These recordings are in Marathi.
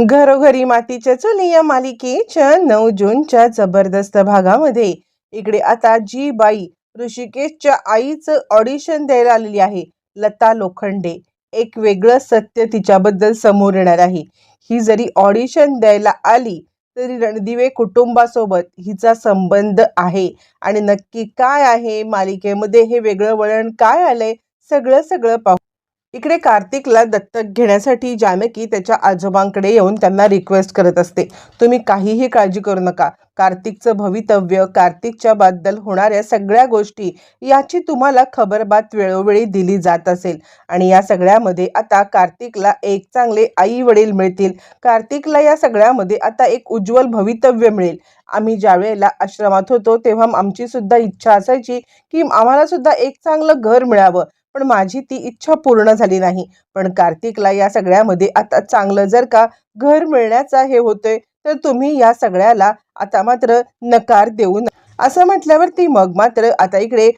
घरोघरी मातीच्या चुली या मालिकेच्या नऊ जूनच्या जबरदस्त भागामध्ये. इकडे आता जी बाई ऋषिकेशच्या आईचं ऑडिशन द्यायला आलेली आहे लता लोखंडे. एक वेगळं सत्य तिच्याबद्दल समोर येणार आहे. ही जरी ऑडिशन द्यायला आली तरी रणदिवे कुटुंबासोबत हिचा संबंध आहे. आणि नक्की काय आहे मालिकेमध्ये हे वेगळं वळण काय आलंय सगळं सगळं पाहू. इकडे कार्तिकला दत्तक घेण्यासाठी जानकी त्याच्या आजोबांकडे येऊन त्यांना रिक्वेस्ट करत असते. तुम्ही काहीही काळजी करू नका. कार्तिकचं भवितव्य कार्तिकच्या बद्दल होणाऱ्या सगळ्या गोष्टी याची तुम्हाला खबरबात वेळोवेळी दिली जात असेल. आणि या सगळ्यामध्ये आता कार्तिकला एक चांगले आई वडील मिळतील. कार्तिकला या सगळ्यामध्ये आता एक उज्ज्वल भवितव्य मिळेल. आम्ही ज्यावेळेला आश्रमात होतो तेव्हा आमची सुद्धा इच्छा असायची की आम्हाला सुद्धा एक चांगलं घर मिळावं. पण माझी ती इच्छा पूर्ण झाली नाही. पण कार्तिकला या सगळ्यामध्ये आता चांगलं जर का घर मिळण्याचा हे होतंय तर तुम्ही या सगळ्याला आता मात्र नकार देऊ नका असं म्हटल्यावरती मग मात्र आता इकडे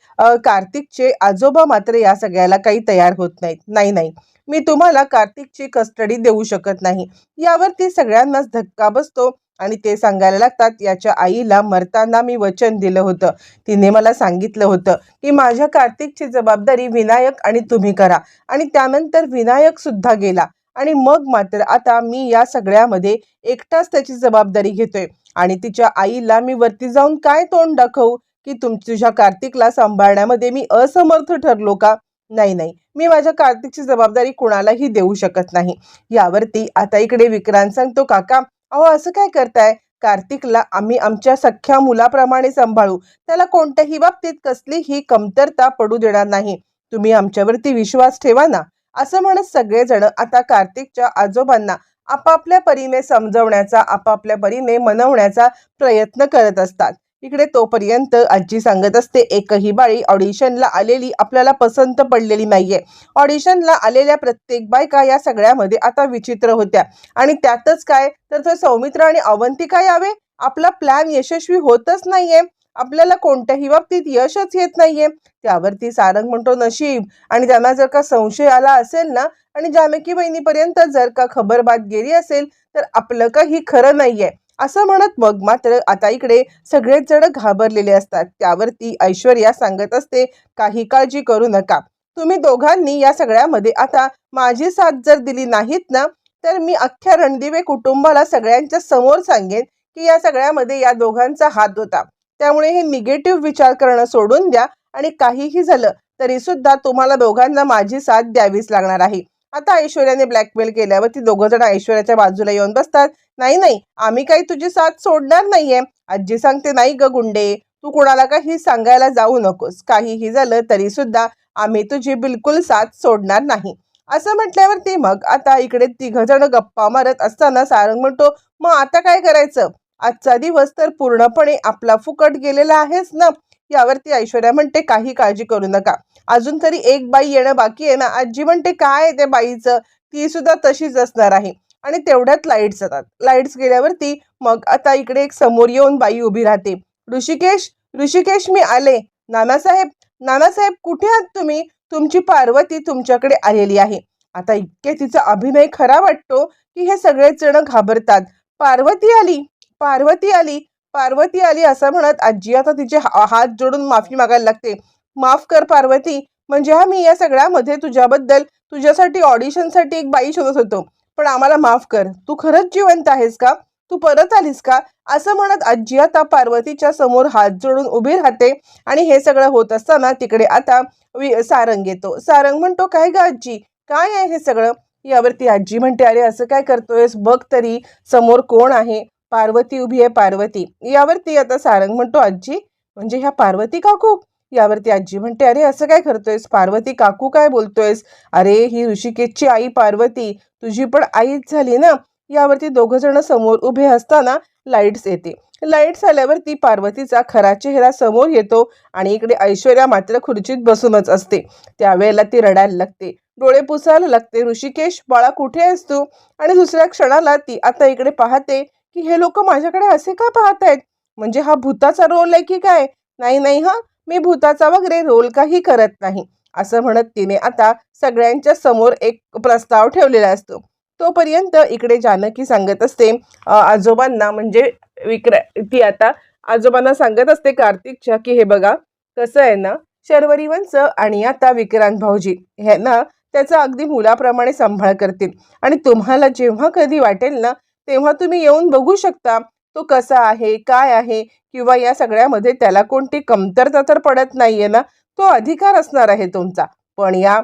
कार्तिकचे आजोबा मात्र या सगळ्याला काही तयार होत नाहीत. नाही नाही. मी तुम्हाला कार्तिकची कस्टडी देऊ शकत नाही. यावरती सगळ्यांनाच धक्का बसतो. आणि ते सांगायला लागतात याच्या आईला मरताना मी वचन दिलं होतं. तिने मला सांगितलं होतं की माझ्या कार्तिकची जबाबदारी विनायक आणि तुम्ही करा. आणि त्यानंतर विनायक सुद्धा गेला. आणि मग मात्र आता मी या सगळ्यामध्ये एकटाच त्याची जबाबदारी घेतोय. आणि तिच्या आईला मी वरती जाऊन काय तोंड दाखवू? की तुम तुझ्या कार्तिकला सांभाळण्यामध्ये मी असमर्थ ठरलो का? नाही नाही. मी माझ्या कार्तिकची जबाबदारी कुणालाही देऊ शकत नाही. यावरती आता इकडे विक्रांत सांगतो काका अहो असं काय करताय? कार्तिकला आम्ही आमच्या सख्ख्या मुलाप्रमाणे सांभाळू. त्याला कोणत्याही बाबतीत कसलीही कमतरता पडू देणार नाही. तुम्ही आमच्यावरती विश्वास ठेवा ना. असं म्हणत सगळेजण आता कार्तिकच्या आजोबांना आपापल्या परीने समजवण्याचा आपापल्या परीने मनवण्याचा प्रयत्न करत असतात. इकडे तोपर्यंत आजी सांगत असते एकही बाळी ऑडिशनला आलेली आपल्याला पसंत पडलेली नाहीये. ऑडिशनला आलेल्या प्रत्येक बायका या सगळ्यामध्ये आता विचित्र होत्या. आणि त्यातच काय? तर तो सौमित्र आणि अवंतिका यावे? आपला प्लॅन यशस्वी होतच नाहीये. आपल्याला कोणत्याही बाबतीत यशच येत नाहीये. त्यावरती सारंग म्हणतो नशीब. आणि त्यांना जर का संशय आला असेल ना आणि जानकी बहिणीपर्यंत जर का खबरबात गेली असेल तर आपलं काही खरं नाहीये. असं म्हणत मग मात्र आता इकडे सगळेच जण घाबरलेले असतात. त्यावरती ऐश्वर्या सांगत असते काही काळजी करू नका. तुम्ही दोघांनी या सगळ्यामध्ये आता माझी साथ जर दिली नाहीत ना तर मी अख्ख्या रणदिवे कुटुंबाला सगळ्यांच्या समोर सांगेन की या सगळ्यामध्ये या दोघांचा हात होता. त्यामुळे हे निगेटिव्ह विचार करणं सोडून द्या आणि काहीही झालं तरी सुद्धा तुम्हाला दोघांना माझी साथ द्यावीच लागणार आहे. आता ऐश्वर्याने ब्लॅकमेल केल्यावर ती दोघं जण ऐश्वर्याच्या बाजूला येऊन बसतात. नाही नाही आम्ही काही तुझी साथ सोडणार नाहीये. आजी सांगते नाही ग गुंडे तू कोणाला काही सांगायला जाऊ नकोस. काहीही झालं तरी सुद्धा आम्ही तुझी बिलकुल साथ सोडणार नाही. असं म्हटल्यावरती मग आता इकडे तिघ जण गप्पा मारत असताना सारंग म्हणतो मग आता काय करायचं? आजचा दिवस तर पूर्णपणे आपला फुकट गेलेला आहेस ना? यावरती ऐश्वर्या म्हणते काही काळजी करू नका. अजून तरी एक बाई येणं बाकी आहे ना आजी म्हणते काय आहे त्या बाईचं? ती सुद्धा तशीच असणार आहे. आणि तेवढ्यात लाईट्स येतात. लाईट्स गेल्यावरती मग आता इकडे एक समोर येऊन बाई उभी राहते. ऋषिकेश ऋषिकेश मी आले. नानासाहेब नानासाहेब कुठे आहात तुम्ही? तुमची पार्वती तुमच्याकडे आलेली आहे. आता इतके तिचा अभिनय खरा वाटतो की हे सगळेच जण घाबरतात. पार्वती आली? पार्वती आली? पार्वती आली असं म्हणत आजी आता तिचे हा- हात जोडून माफी मागायला लागते. माफ कर पार्वती. म्हणजे हा मी या सगळ्यामध्ये तुझ्याबद्दल तुझ्यासाठी ऑडिशनसाठी एक बाई शोधत होतो. पण आम्हाला माफ कर. तू खरंच जिवंत आहेस का? तू परत आलीस का? असं म्हणत आजी आता पार्वतीच्या समोर हात जोडून उभी राहते आणि हे सगळं होत असताना तिकडे आता वि- सारंग येतो. सारंग म्हणतो काय ग आजी? काय आहे हे सगळं? यावरती आजी म्हणते अरे असं काय करतोयस? बघ तरी समोर कोण आहे? पार्वती उभी आहे पार्वती. यावरती आता सारंग म्हणतो आजी म्हणजे ह्या पार्वती काकू? यावरती आजी म्हणते अरे असं काय करतोयस? पार्वती काकू काय बोलतोयस? अरे ही ऋषिकेशची आई पार्वती. तुझी पण आईच झाली ना? यावरती दोघं जण समोर उभे असताना लाईट्स येते. लाईट्स आल्यावरती पार्वतीचा खरा चेहरा समोर येतो आणि इकडे ऐश्वर्या मात्र खुर्चीत बसूनच असते. त्यावेळेला ती रडायला लागते. डोळे पुसायला लागते ऋषिकेश बाळा कुठे आहेस तू? आणि दुसऱ्या क्षणाला ती आता इकडे पाहते की हे लोक माझ्याकडे असे का पाहत आहेत म्हणजे हा भूताचा रोल आहे की काय? नाही नाही हा. मी भूताचा वगैरे रोल काही करत नाही. असं म्हणत तिने आता सगळ्यांच्या समोर एक प्रस्ताव ठेवलेला असतो. तोपर्यंत इकडे जानकी सांगत असते आजोबांना म्हणजे विक्र ती आता आजोबांना सांगत असते कार्तिकच्या की हे बघा कसं आहे ना शर्वरी वंश आणि आता विक्रांत भाऊजी ह्यांना त्याचा अगदी मुलाप्रमाणे सांभाळ करतील. आणि तुम्हाला जेव्हा कधी वाटेल ना तेव्हा तुम्ही येऊन बघू शकता तो कसा आहे काय आहे किंवा या सगळ्यामध्ये त्याला कोणती कमतरता तर पडत नाहीये ना तो अधिकार असणार आहे तुमचा. पण या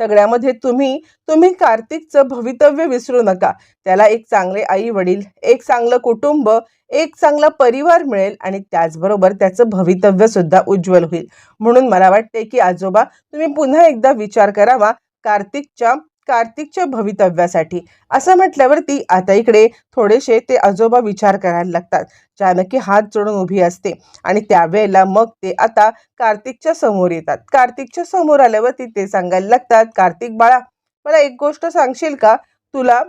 सगळ्यामध्ये तुम्ही तुम्ही कार्तिकचं भवितव्य विसरू नका. त्याला एक चांगले आई वडील एक चांगलं कुटुंब एक चांगला परिवार मिळेल आणि त्याचबरोबर त्याचं भवितव्य सुद्धा उज्ज्वल होईल. म्हणून मला वाटते की आजोबा तुम्ही पुन्हा एकदा विचार करावा कार्तिकच्या कार्तिकच्या भवितव्यासाठी. असं म्हटल्यावरती आता इकडे थोडेसे ते आजोबा विचार करायला लागतात. जानकी हात जोडून उभी असते आणि त्यावेळेला मग ते आता कार्तिकच्या समोर येतात. कार्तिकच्या समोर आल्यावरती ते सांगायला लागतात कार्तिक बाळा मला एक गोष्ट सांगशील का? तुला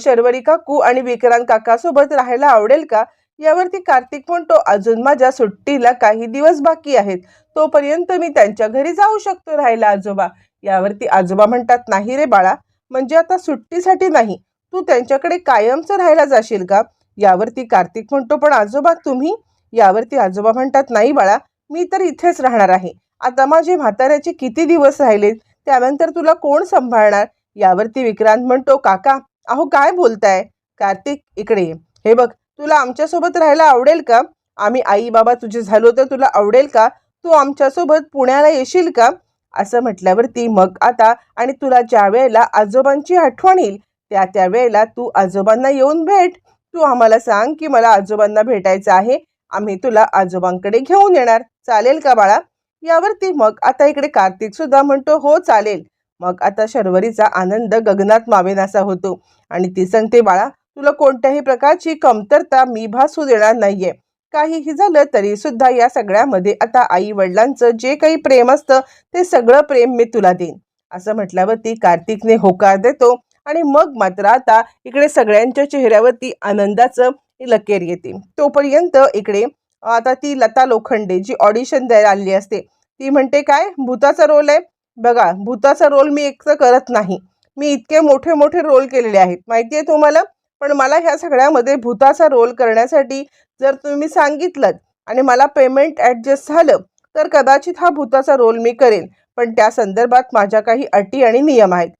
शर्वरी काकू आणि विक्रांत काकासोबत राहायला आवडेल का? यावरती कार्तिक म्हणतो अजून माझ्या सुट्टीला काही दिवस बाकी आहेत. तोपर्यंत मी त्यांच्या घरी जाऊ शकतो राहायला आजोबा. यावरती आजोबा म्हणतात नाही रे बाळा म्हणजे आता सुट्टीसाठी नाही तू त्यांच्याकडे कायमचं राहायला जाशील का? यावरती कार्तिक म्हणतो पण आजोबा तुम्ही? यावरती आजोबा म्हणतात नाही बाळा मी तर इथेच राहणार आहे. आता माझे म्हाताऱ्याचे किती दिवस राहिलेत त्यानंतर तुला कोण सांभाळणार? यावरती विक्रांत म्हणतो काका अहो काय बोलताय? कार्तिक इकडे हे बघ तुला आमच्यासोबत राहायला आवडेल का? आम्ही आई बाबा तुझे झालो तर तुला आवडेल का? तू आमच्यासोबत पुण्याला येशील का? असं म्हटल्यावरती मग आता आणि तुला ज्या वेळेला आजोबांची आठवण येईल त्या त्या वेळेला तू आजोबांना येऊन भेट. तू आम्हाला सांग की मला आजोबांना भेटायचं आहे. आम्ही तुला आजोबांकडे घेऊन येणार. चालेल का बाळा? यावरती मग आता इकडे कार्तिक सुद्धा म्हणतो हो चालेल. मग आता शर्वरीचा आनंद गगनात मावेनासा होतो. आणि ती सांगते बाळा तुला कोणत्याही प्रकारची कमतरता मी भासू देणार नाहीये. काहीही झालं तरी सुद्धा या सगळ्यामध्ये आता आई वडिलांचं जे काही प्रेम असतं ते सगळं प्रेम मी तुला देईन. असं म्हटल्यावरती कार्तिकने होकार देतो आणि मग मात्र आता इकडे सगळ्यांच्या चेहऱ्यावरती आनंदाचं लकेर येते. तोपर्यंत इकडे आता ती लता लोखंडे जी ऑडिशन द्यायला आलेली असते ती म्हणते काय? भूताचा रोल आहे. बघा भूताचा रोल मी एक करत नाही. मी इतके मोठे मोठे रोल केलेले आहेत. माहिती आहे तुम्हाला? पण मला ह्या सगळ्यामध्ये भूताचा रोल करण्यासाठी जर तुम्ही सांगितलं आणि मला पेमेंट ॲडजस्ट झालं तर कदाचित हा भूताचा रोल मी करेन. पण त्या संदर्भात माझ्या काही अटी आणि नियम आहेत.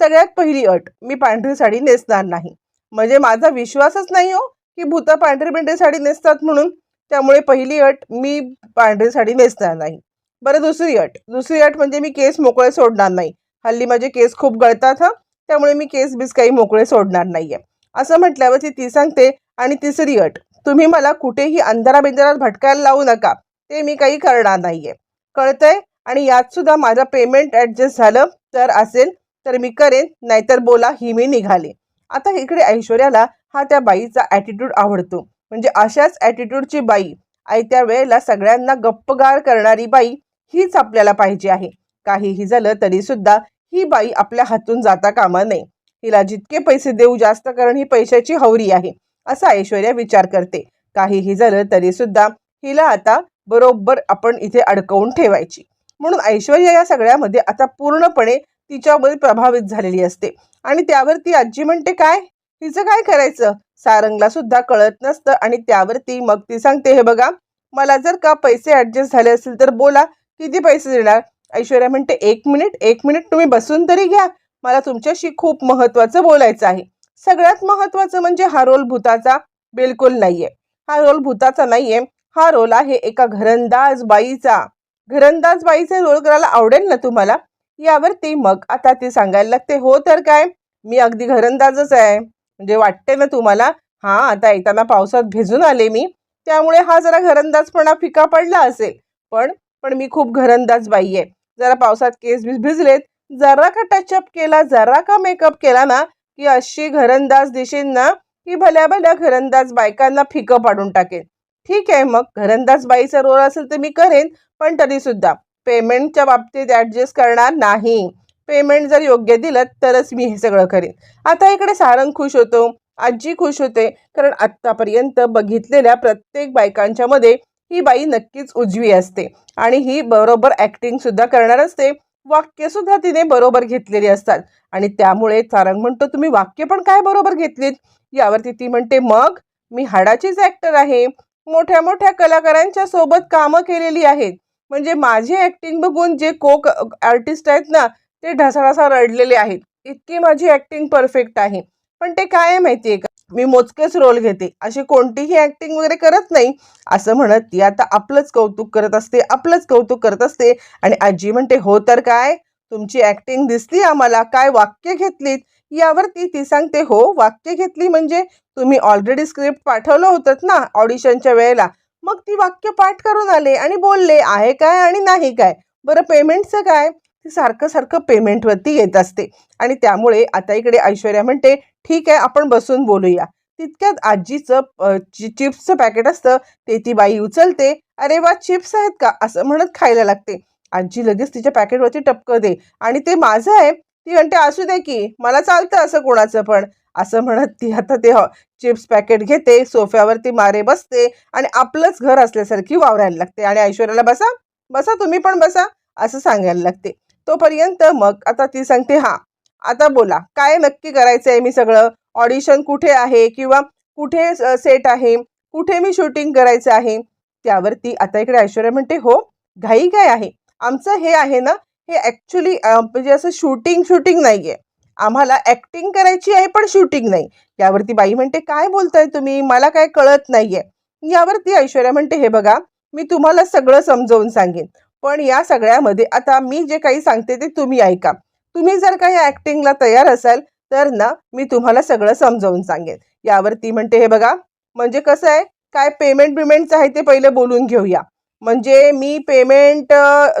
सगळ्यात पहिली अट मी पांढरी साडी नेसणार नाही. म्हणजे माझा विश्वासच नाही हो की भूता पांढरी पिंढरी साडी नेसतात म्हणून. त्यामुळे पहिली अट मी पांढरी साडी नेसणार नाही. बरं दुसरी अट. दुसरी अट म्हणजे मी केस मोकळे सोडणार नाही. हल्ली माझे केस खूप गळतात हा. त्यामुळे मी केस बीस काही मोकळे सोडणार नाही आहे असं म्हटल्यावर ती ती सांगते आणि तिसरी अट तुम्ही मला कुठेही अंधाराबिंधारात भटकायला लावू नका. ते मी काही करणार नाहीये. कळतंय? आणि यात सुद्धा माझं पेमेंट ॲडजस्ट झालं तर असेल तर मी करेन नाहीतर बोला ही मी निघाले. आता इकडे ऐश्वर्याला हा त्या बाईचा ॲटिट्यूड आवडतो. म्हणजे अशाच ॲटिट्यूडची बाई आयत्या वेळेला सगळ्यांना गप्पगार करणारी बाई हीच आपल्याला पाहिजे आहे. काहीही झालं तरीसुद्धा ही बाई आपल्या हातून जाता कामा नये. हिला जितके पैसे देऊ जास्त कारण ही पैशाची हवरी आहे असा ऐश्वर्या विचार करते. काहीही झालं तरी सुद्धा हिला आता बरोबर आपण इथे अडकवून ठेवायची. म्हणून ऐश्वर्या या सगळ्यामध्ये आता पूर्णपणे तिच्यामध्ये प्रभावित झालेली असते. आणि त्यावर ती आजी म्हणते काय? हिचं काय करायचं? सारंगला सुद्धा कळत नसतं आणि त्यावरती मग ती सांगते हे बघा मला जर का पैसे ॲडजस्ट झाले असतील तर बोला किती पैसे देणार? ऐश्वर्या म्हणते एक मिनिट एक मिनिट तुम्ही बसून तरी घ्या. मला तुमच्याशी खूप महत्त्वाचं बोलायचं आहे. सगळ्यात महत्त्वाचं म्हणजे हा रोल भूताचा बिलकुल नाहीये. हा रोल भूताचा नाहीये. हा रोल आहे एका घरंदाज बाईचा. घरंदाज बाईचा रोल करायला आवडेल ना तुम्हाला? यावरती मग आता ती सांगायला लागते. हो तर काय? मी अगदी घरंदाजच आहे. म्हणजे वाटते ना तुम्हाला? हा आता येताना पावसात भिजून आले मी. त्यामुळे हा जरा घरंदाजपणा फिका पडला असेल. पण पण मी खूप घरंदाज बाई आहे जरा पावसात केस बीस भिजलेत. जरा का टचअप केला जरा का मेकअप केला ना की अशी घरंदाज दिशेन ना की भल्या भल्या घरंदाज बायकांना फिकं पाडून टाकेन. ठीक आहे मग घरंदाज बाईचा रोल असेल तर मी करेन पण तरी सुद्धा पेमेंटच्या बाबतीत ॲडजस्ट करणार नाही. पेमेंट जर योग्य दिलं तरच मी हे सगळं करेन. आता इकडे सारंग खुश होतो आजी खुश होते कारण आत्तापर्यंत बघितलेल्या प्रत्येक बायकांच्या मध्ये ही बाई नक्कीच उजवी असते. आणि ही बरोबर ॲक्टिंगसुद्धा करणार असते. वाक्य सुद्धा तिने बरोबर घेतलेली असतात. आणि त्यामुळे सारंग म्हणतो तुम्ही वाक्य पण काय बरोबर घेतलीत? यावरती ती म्हणते मग मी हाडाचीच ऍक्टर आहे. मोठ्या मोठ्या कलाकारांच्या सोबत कामं केलेली आहेत. म्हणजे माझी ऍक्टिंग बघून जे कोक आर्टिस्ट आहेत ना ते ढसाढसा रडलेले आहेत. इतकी माझी ऍक्टिंग परफेक्ट आहे. पण ते काय आहे माहितीये का? मी मोजकेच रोल घेते. अशी कोणतीही ऍक्टिंग वगैरे करत नाही. असं म्हणत ती आता आपलंच कौतुक करत असते आपलंच कौतुक करत असते. आणि आजी म्हणते हो तर काय? तुमची ऍक्टिंग दिसली आम्हाला. काय वाक्य घेतलीत? यावरती ती सांगते हो वाक्य घेतली म्हणजे तुम्ही ऑलरेडी स्क्रिप्ट पाठवलं होतं ना ऑडिशनच्या वेळेला. मग ती वाक्य पाठ करून आले आणि बोलले आहे काय आणि नाही काय? बरं पेमेंटचं काय? ती सारखं सारखं पेमेंटवरती येत असते. आणि त्यामुळे आता इकडे ऐश्वर्या म्हणते ठीक आहे आपण बसून बोलूया. तितक्यात आजीचं चि- चिप्सचं पॅकेट असतं. ते ती बाई उचलते अरे वा चिप्स आहेत का? असं म्हणत खायला लागते. आजी लगेच तिच्या पॅकेटवरती टपकं दे. आणि ते माझं आहे. ती म्हणते असू दे की मला चालतं असं कोणाचं पण. असं म्हणत ती आता ते हो, चिप्स पॅकेट घेते सोफ्यावरती मारे बसते आणि आपलंच घर असल्यासारखी वावरायला लागते. आणि ऐश्वर्याला बसा बसा तुम्ही पण बसा. असं सांगायला लागते. तोपर्यंत मग आता ती सांगते हां आता बोला काय नक्की करायचं आहे मी सगळं? ऑडिशन कुठे आहे किंवा कुठे सेट आहे? कुठे मी शूटिंग करायचं आहे? त्यावरती आता इकडे ऐश्वर्या म्हणते हो घाई काय आहे? आमचं हे आहे ना हे ॲक्च्युली म्हणजे असं शूटिंग शूटिंग नाही आहे आम्हाला ॲक्टिंग करायची आहे पण शूटिंग नाही. यावरती बाई म्हणते काय बोलताय तुम्ही? मला काय कळत नाही आहे यावरती ऐश्वर्या म्हणते हे बघा मी तुम्हाला सगळं समजावून सांगेन. पण या सगळ्यामध्ये आता मी जे काही सांगते ते तुम्ही ऐका. तुम्ही जर का या ॲक्टिंगला तयार असाल तर ना मी तुम्हाला सगळं समजावून सांगेन. यावरती म्हणते हे बघा म्हणजे कसं आहे? काय पेमेंट बिमेंटचं आहे ते पहिले बोलून घेऊया. म्हणजे मी पेमेंट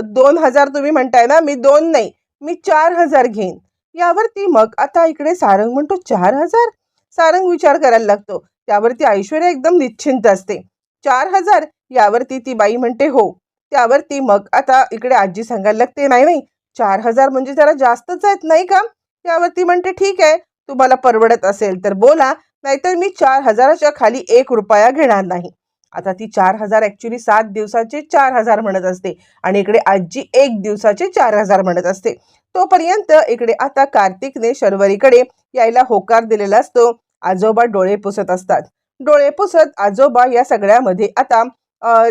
दोन हजार तुम्ही म्हणताय ना मी दोन नाही मी चार हजार घेईन. यावरती मग आता इकडे सारंग म्हणतो चार हजार? सारंग विचार करायला लागतो. त्यावरती ऐश्वर्या एकदम निश्चिंत असते. चार हजार? यावरती ती बाई म्हणते हो. त्यावरती मग आता इकडे आजी सांगायला लागते नाही नाही चार हजार म्हणजे जरा जास्तच आहेत नाही का? त्यावरती म्हणते ठीक आहे तुम्हाला परवडत असेल तर बोला नाहीतर मी चार हजाराच्या खाली एक रुपया घेणार नाही. आता ती चार हजार ॲक्च्युली सात दिवसाचे चार हजार म्हणत असते आणि इकडे आजी एक दिवसाचे चार हजार म्हणत असते. तोपर्यंत इकडे आता कार्तिकने शर्वरीकडे यायला होकार दिलेला असतो. आजोबा डोळे पुसत असतात. डोळे पुसत आजोबा या सगळ्यामध्ये आता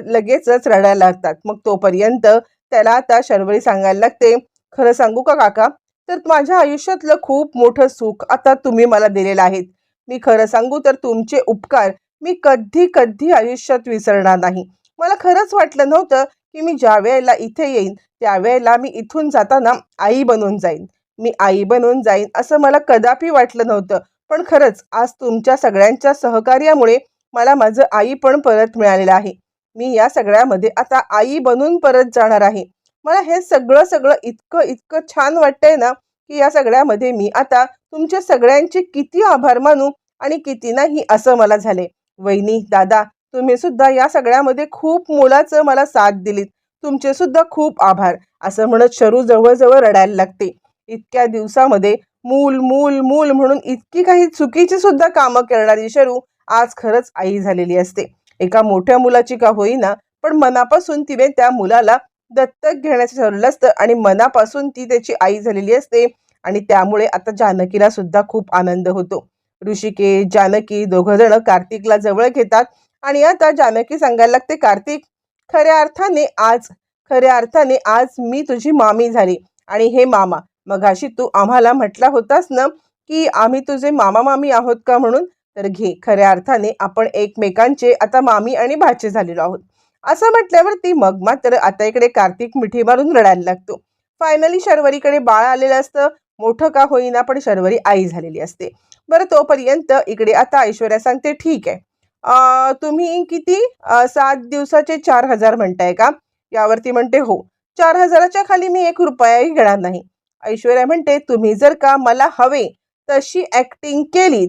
लगेचच रडायला लागतात. मग तोपर्यंत त्याला आता शर्वरी सांगायला लागते खरं सांगू का काका? तर माझ्या आयुष्यातलं खूप मोठं सुख आता तुम्ही मला दिलेलं आहेत मी खरं सांगू तर तुमचे उपकार मी कधी कधी आयुष्यात विसरणार नाही. मला खरंच वाटलं नव्हतं की मी ज्या वेळेला इथे येईन त्यावेळेला मी इथून जाताना आई बनून जाईन. मी आई बनून जाईन असं मला कदापि वाटलं नव्हतं. पण खरंच आज तुमच्या सगळ्यांच्या सहकार्यामुळे मला माझं आई पण परत मिळालेलं आहे. मी या सगळ्यामध्ये आता आई बनून परत जाणार आहे. मला हे सगळं सगळं इतकं इतकं छान वाटतंय ना की या सगळ्यामध्ये मी आता तुमच्या सगळ्यांचे किती आभार मानू आणि किती नाही असं मला झाले वहिनी दादा तुम्ही सुद्धा या सगळ्यामध्ये खूप मोलाचं मला साथ दिलीत. तुमचे सुद्धा खूप आभार. असं म्हणत शरू जवळजवळ रडायला लागते. इतक्या दिवसामध्ये मूल मूल मूल म्हणून इतकी काही चुकीची सुद्धा कामं करणारी शरू आज खरंच आई झालेली असते. एका मोठ्या मुलाची का होईना पण मनापासून तिने त्या मुलाला दत्तक घेण्याचं ठरवलं असतं आणि मनापासून ती त्याची आई झालेली असते आणि त्यामुळे आता जानकीला सुद्धा खूप आनंद होतो. ऋषिकेश जानकी दोघं जण कार्तिकला जवळ घेतात आणि आता जानकी सांगायला लागते कार्तिक खऱ्या अर्थाने आज खऱ्या अर्थाने आज मी तुझी मामी झाली आणि हे मामा मगाशी तू आम्हाला म्हटला होतास ना की आम्ही तुझे मामा मामी आहोत का म्हणून? तर घे खऱ्या अर्थाने आपण एकमेकांचे आता मामी आणि भाचे झालेलो आहोत. असं म्हटल्यावरती मग मात्र आता इकडे कार्तिक मिठी मारून रडायला लागतो. फायनली शर्वरीकडे बाळ आलेलं असतं. मोठं का होईना पण शर्वरी आई झालेली असते. बरं तोपर्यंत इकडे आता ऐश्वर्या सांगते ठीक आहे. तुम्ही किती? सात दिवसाचे चार हजार म्हणताय का? यावरती म्हणते हो. चार हजाराच्या खाली मी एक रुपयाही घेणार नाही. ऐश्वर्या म्हणते तुम्ही जर का मला हवे तशी ऍक्टिंग केली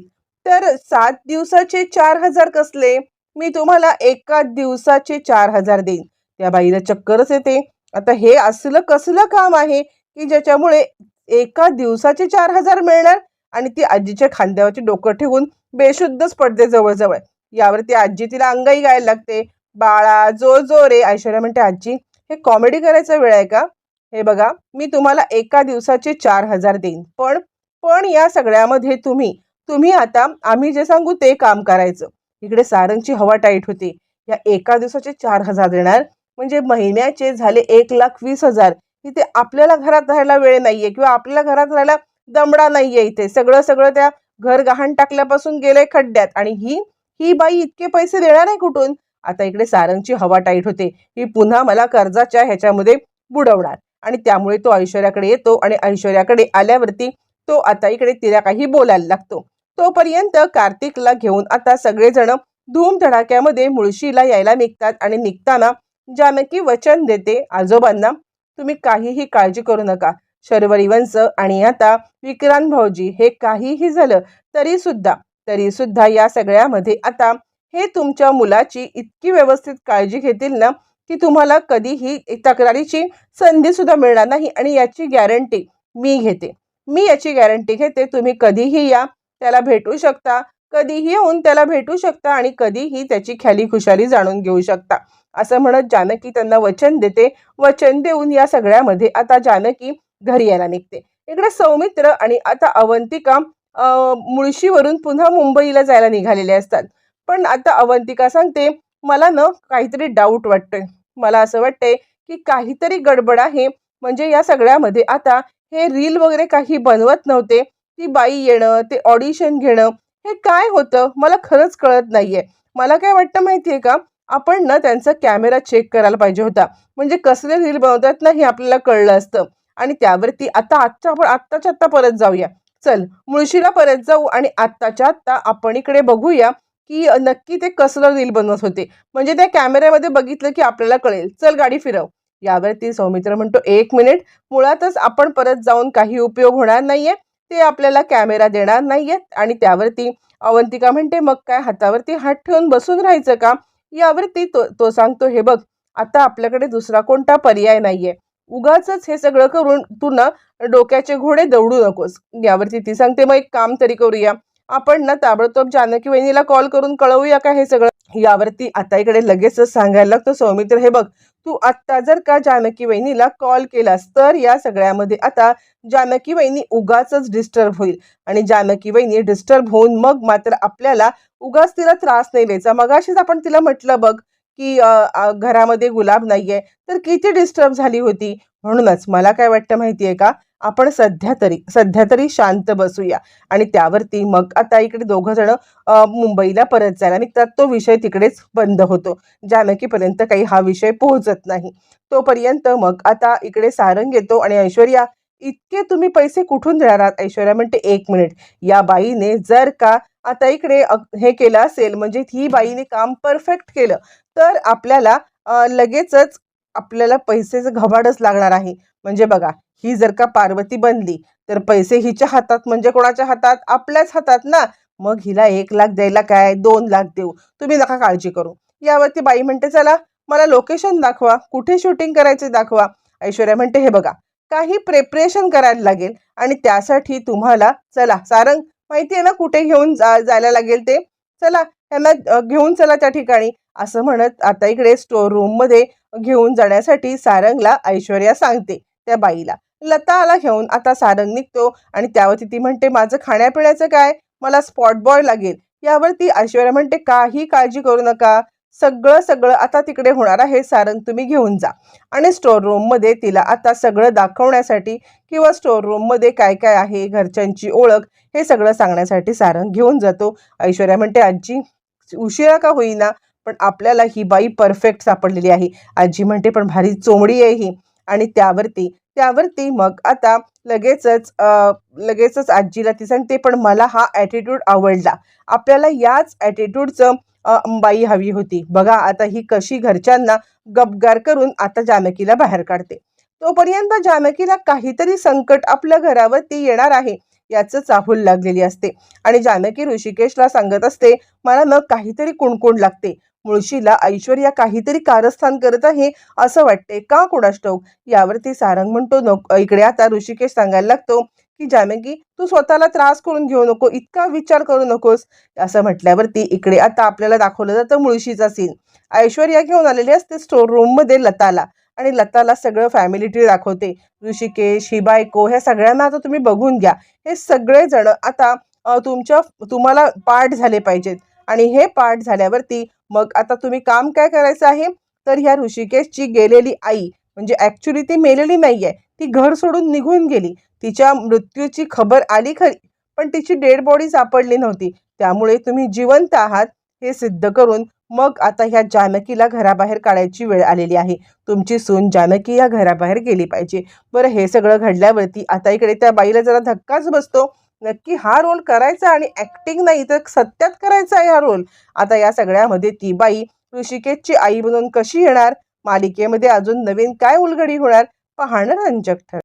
तर सात दिवसाचे चार हजार कसले? मी तुम्हाला एका दिवसाचे चार हजार देईन. त्या बाईला चक्करच येते. आता हे असलं कसलं काम आहे की ज्याच्यामुळे एका दिवसाचे चार हजार मिळणार आणि ती आजीच्या खांद्यावरची डोकं ठेवून बेशुद्धच पडते जवळजवळ. यावरती आजी तिला अंगाई गायला लागते. बाळा जो जो रे. ऐश्वर्या म्हणते आजी हे कॉमेडी करायचा वेळ आहे का? हे बघा मी तुम्हाला एका दिवसाचे चार हजार देईन. पण पण या सगळ्यामध्ये तुम्ही तुम्ही आता आम्ही जे सांगू ते काम करायचं. इकडे सारंगची हवा टाईट होती. या एका दिवसाचे चार हजार देणार. म्हणजे महिन्याचे झाले एक लाख वीस हजार. इथे आपल्याला घरात राहायला वेळ नाहीये किंवा आपल्याला घरात राहायला दमडा नाहीये इथे. सगळं सगळं त्या घर गहाण टाकल्यापासून गेलंय खड्ड्यात. आणि ही ही बाई इतके पैसे देणार आहे कुठून? आता इकडे सारंगची हवा टाईट होते. ही पुन्हा मला कर्जाच्या ह्याच्यामध्ये बुडवणार. आणि त्यामुळे तो ऐश्वर्याकडे येतो. आणि ऐश्वर्याकडे आल्यावरती तो आता इकडे तिला काही बोलायला लागतो. तोपर्यंत कार्तिकला घेऊन आता सगळेजण धूमधडाक्यामध्ये मुळशीला यायला निघतात आणि निघताना जानकी वचन देते आजोबांना तुम्ही काहीही काळजी करू नका. शर्वरी वंश आणि आता विक्रांत भाऊजी हे काहीही झालं तरी सुद्धा तरी सुद्धा या सगळ्यामध्ये आता हे तुमच्या मुलाची इतकी व्यवस्थित काळजी घेतील ना की तुम्हाला कधीही तक्रारीची संधी सुद्धा मिळणार नाही आणि याची गॅरंटी मी घेते. मी याची गॅरंटी घेते तुम्ही कधीही या त्याला भेटू शकता. कधीही येऊन त्याला भेटू शकता आणि कधीही त्याची ख्याली खुशाली जाणून घेऊ शकता. असं म्हणत जानकी त्यांना वचन देते. वचन देऊन या सगळ्यामध्ये आता जानकी घरी यायला निघते. इकडे सौमित्र आणि आता अवंतिका मुळशीवरून पुन्हा मुंबईला जायला निघालेले असतात. पण आता अवंतिका सांगते मला न काहीतरी डाऊट वाटतोय. मला असं वाटतंय की काहीतरी गडबड आहे. म्हणजे या सगळ्यामध्ये आता हे रील वगैरे काही बनवत नव्हते. ती बाई येणं ते ऑडिशन घेणं हे काय होतं? मला खरंच कळत नाहीये. मला काय वाटतं माहितीये का? आपण ना त्यांचा कॅमेरा चेक करायला पाहिजे होता. म्हणजे कसले रील बनवतात ना हे आपल्याला कळलं असतं. आणि त्यावरती आता आत्ता आपण आत्ताच्या आत्ता परत जाऊया. चल मुळशीला परत जाऊ आणि आत्ताच्या आत्ता आपण इकडे बघूया की नक्की ते कसलं रील बनवत होते. म्हणजे त्या कॅमेऱ्यामध्ये बघितलं की आपल्याला कळेल. चल गाडी फिरव. यावरती सौमित्र म्हणतो एक मिनिट मुळातच आपण परत जाऊन काही उपयोग होणार नाहीये. ते आपल्याला कॅमेरा देणार नाहीयेत. आणि त्यावरती अवंतिका म्हणते मग काय हातावरती हात ठेवून बसून राहायचं का? यावरती तो तो सांगतो हे बघ आता आपल्याकडे दुसरा कोणता पर्याय नाहीये. उगाच हे सगळं करून तू ना डोक्याचे घोडे दौडू नकोस. यावरती ती सांगते मग एक काम तरी करूया. आपण ना ताबडतोब जानकी वहिनीला कॉल करून कळवूया का हे सगळं? यावरती आता इकडे लगेचच सांगायला लागतो सौमित्र हे बघ तू आत्ता जर का जानकी वहिनीला कॉल केलास तर या सगळ्यामध्ये आता जानकी वहिनी उगाच डिस्टर्ब होईल. आणि जानकी वहिनी डिस्टर्ब होऊन मग मात्र आपल्याला उगाच तिला त्रास नाही द्यायचा. मगाशीच आपण तिला म्हटलं बघ की घरामध्ये गुलाब नाहीये तर किती डिस्टर्ब झाली होती. म्हणूनच मला काय वाटतं माहितीये का? आपण सध्या तरी सध्या तरी शांत बसूया. आणि त्यावरती मग आता इकडे दोघं जण मुंबईला परत जायला निघतात. तो विषय तिकडेच बंद होतो. जानकीपर्यंत काही हा विषय पोहोचत नाही. तोपर्यंत मग आता इकडे सारंग येतो आणि ऐश्वर्या इतके तुम्ही पैसे कुठून देणार आहात? ऐश्वर्या म्हणते एक मिनिट. या बाईने जर का आता इकडे हे केलं असेल म्हणजे ही बाईने काम परफेक्ट केलं तर आपल्याला लगेचच आपल्याला पैसेचं घबाडच लागणार आहे. म्हणजे बघा ही जर का पार्वती बनली तर पैसे हिच्या हातात म्हणजे कोणाच्या हातात? आपल्याच हातात ना. मग हिला एक लाख द्यायला काय? दोन लाख देऊ. तुम्ही नका काळजी करू. यावरती बाई म्हणते चला मला लोकेशन दाखवा. कुठे शूटिंग करायचे दाखवा. ऐश्वर्या म्हणते हे बघा काही प्रिपरेशन करायला लागेल आणि त्यासाठी तुम्हाला चला सारंग माहिती आहे ना कुठे घेऊन जा जायला लागेल ते? चला त्यांना घेऊन चला त्या ठिकाणी. असं म्हणत आता इकडे स्टोर रूममध्ये घेऊन जाण्यासाठी सारंगला ऐश्वर्या सांगते त्या बाईला. लताला घेऊन आता सारंग निघतो आणि त्यावरती ती म्हणते माझं खाण्यापिण्याचं काय? मला स्पॉट बॉय लागेल. यावरती ऐश्वर्या म्हणते काही काळजी करू नका. सगळं सगळं आता तिकडे होणार आहे. सारंग तुम्ही घेऊन जा. आणि स्टोर रूममध्ये तिला आता सगळं दाखवण्यासाठी किंवा स्टोर रूममध्ये काय काय आहे घरच्यांची ओळख हे सगळं सांगण्यासाठी सारंग घेऊन जातो. ऐश्वर्या म्हणते आजी उशिरा का होईना? पण आपल्याला ही बाई परफेक्ट सापडलेली आहे. आजी म्हणते पण भारी चोमडी आहे ही. आणि त्यावरती त्यावरती मग आता लगेचच लगेचच आजीला ती सांगते पण मला हा ॲटिट्यूड आवडला. आपल्याला याच ॲटिट्यूडचं अंबाई हवी होती. बघा आता ही कशी घरच्यांना गबगार करून आता जानकीला बाहेर काढते. तोपर्यंत जानकीला काहीतरी संकट आपल्या घरावरती येणार आहे याचं चाहूल लागलेली असते. आणि जानकी ऋषिकेशला सांगत असते मला मग काहीतरी कुणकुण लागते. मुळशीला ऐश्वर्या काहीतरी कारस्थान करत आहे असं वाटते का कोणास ठाऊक? यावरती सारंग म्हणतो नको इकडे आता ऋषिकेश सांगायला लागतो की जानकी तू स्वतःला त्रास करून घेऊ नको इतका विचार करू नकोस. असं म्हटल्यावरती इकडे आता आपल्याला दाखवलं जातं मुळशीचा सीन ऐश्वर्या घेऊन आलेली असते स्टोर रूममध्ये लताला आणि लताला सगळं फॅमिली ट्री दाखवते. ऋषिकेश ही बायको ह्या सगळ्यांना आता तुम्ही बघून घ्या. हे सगळेजण आता तुमच्या तुम्हाला पाठ झाले पाहिजेत. आणि हे पाठ झाल्यावरती मग आता तुम्ही काम काय करायचं आहे? तर ह्या ऋषिकेशची गेलेली आई म्हणजे ॲक्च्युली ती मेलेली नाही आहे ती घर सोडून निघून गेली. तिच्या मृत्यूची खबर आली खरी पण तिची डेड बॉडी सापडली नव्हती. त्यामुळे तुम्ही जिवंत आहात हे सिद्ध करून मग आता ह्या जानकीला घराबाहेर काढायची वेळ आलेली आहे. तुमची सून जानकी या घराबाहेर गेली पाहिजे. बरं हे सगळं घडल्यावरती आता इकडे त्या बाईला जरा धक्काच बसतो. नक्की हा रोल करायचा आणि ॲक्टिंग नाही तर सत्यात करायचा आहे हा रोल. आता या सगळ्यामध्ये ती बाई ऋषिकेशची आई म्हणून कशी येणार? मालिकेमध्ये अजून नवीन काय उलगडी होणार? पाहणं रंजक ठर